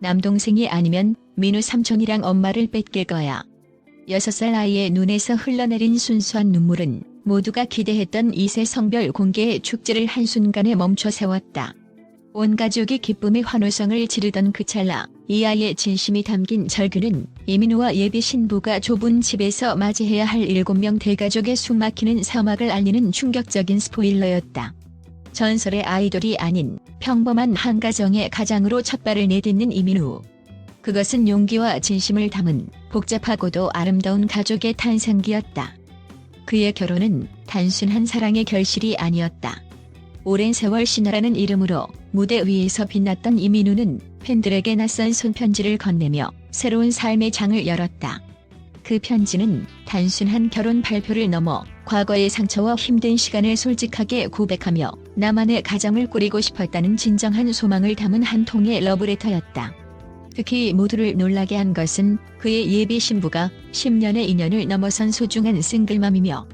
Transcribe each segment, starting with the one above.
남동생이 아니면 민우 삼촌이랑 엄마를 뺏길 거야. 6살 아이의 눈에서 흘러내린 순수한 눈물은 모두가 기대했던 이세 성별 공개의 축제를 한순간에 멈춰 세웠다. 온 가족이 기쁨의 환호성을 지르던 그 찰나 이 아이의 진심이 담긴 절규는 이민우와 예비 신부가 좁은 집에서 맞이해야 할 7명 대가족의 숨막히는 사막을 알리는 충격적인 스포일러였다. 전설의 아이돌이 아닌 평범한 한 가정의 가장으로 첫 발을 내딛는 이민우. 그것은 용기와 진심을 담은 복잡하고도 아름다운 가족의 탄생기였다. 그의 결혼은 단순한 사랑의 결실이 아니었다. 오랜 세월 신화라는 이름으로 무대 위에서 빛났던 이민우는 팬들에게 낯선 손편지를 건네며 새로운 삶의 장을 열었다. 그 편지는 단순한 결혼 발표를 넘어 과거의 상처와 힘든 시간을 솔직하게 고백하며 나만의 가정을 꾸리고 싶었다는 진정한 소망을 담은 한 통의 러브레터였다. 특히 모두를 놀라게 한 것은 그의 예비 신부가 10년의 인연을 넘어선 소중한 싱글맘이며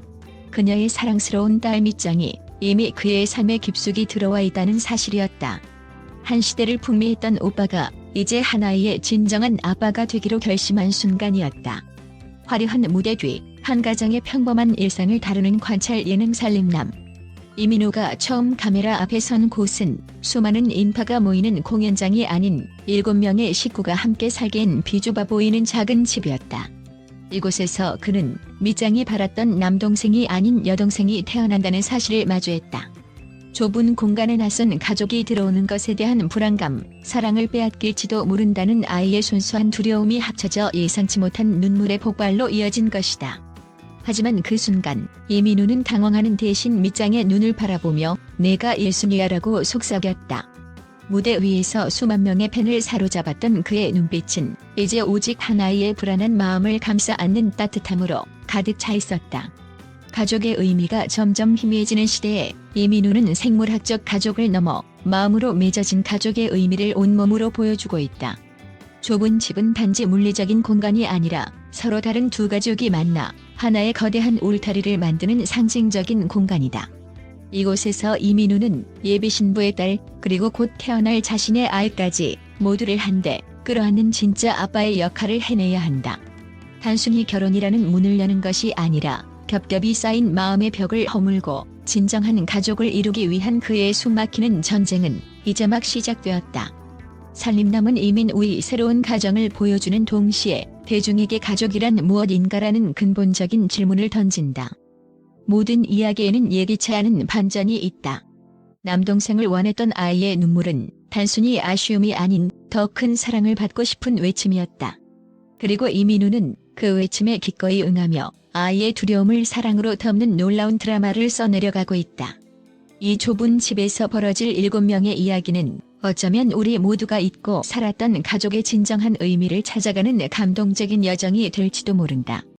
그녀의 사랑스러운 딸 밑장이 이미 그의 삶에 깊숙이 들어와 있다는 사실이었다. 한 시대를 풍미했던 오빠가 이제 하나의 진정한 아빠가 되기로 결심한 순간이었다. 화려한 무대 뒤 한 가정의 평범한 일상을 다루는 관찰 예능 살림남. 이민호가 처음 카메라 앞에 선 곳은 수많은 인파가 모이는 공연장이 아닌 7명의 식구가 함께 살기엔 비좁아 보이는 작은 집이었다. 이곳에서 그는 밑장이 바랐던 남동생이 아닌 여동생이 태어난다는 사실을 마주했다. 좁은 공간에 낯선 가족이 들어오는 것에 대한 불안감, 사랑을 빼앗길지도 모른다는 아이의 순수한 두려움이 합쳐져 예상치 못한 눈물의 폭발로 이어진 것이다. 하지만 그 순간 이민우는 당황하는 대신 밑장의 눈을 바라보며 내가 예순이야라고 속삭였다. 무대 위에서 수만 명의 팬을 사로잡았던 그의 눈빛은 이제 오직 하나의 불안한 마음을 감싸 안는 따뜻함으로 가득 차 있었다. 가족의 의미가 점점 희미해지는 시대에 이민우는 생물학적 가족을 넘어 마음으로 맺어진 가족의 의미를 온몸으로 보여주고 있다. 좁은 집은 단지 물리적인 공간이 아니라 서로 다른 두 가족이 만나 하나의 거대한 울타리를 만드는 상징적인 공간이다. 이곳에서 이민우는 예비 신부의 딸 그리고 곧 태어날 자신의 아이까지 모두를 한데 끌어안는 진짜 아빠의 역할을 해내야 한다. 단순히 결혼이라는 문을 여는 것이 아니라 겹겹이 쌓인 마음의 벽을 허물고 진정한 가족을 이루기 위한 그의 숨막히는 전쟁은 이제 막 시작되었다. 살림남은 이민우의 새로운 가정을 보여주는 동시에 대중에게 가족이란 무엇인가라는 근본적인 질문을 던진다. 모든 이야기에는 예기치 않은 반전이 있다. 남동생을 원했던 아이의 눈물은 단순히 아쉬움이 아닌 더 큰 사랑을 받고 싶은 외침이었다. 그리고 이민우는 그 외침에 기꺼이 응하며 아이의 두려움을 사랑으로 덮는 놀라운 드라마를 써내려가고 있다. 이 좁은 집에서 벌어질 7명의 이야기는 어쩌면 우리 모두가 잊고 살았던 가족의 진정한 의미를 찾아가는 감동적인 여정이 될지도 모른다.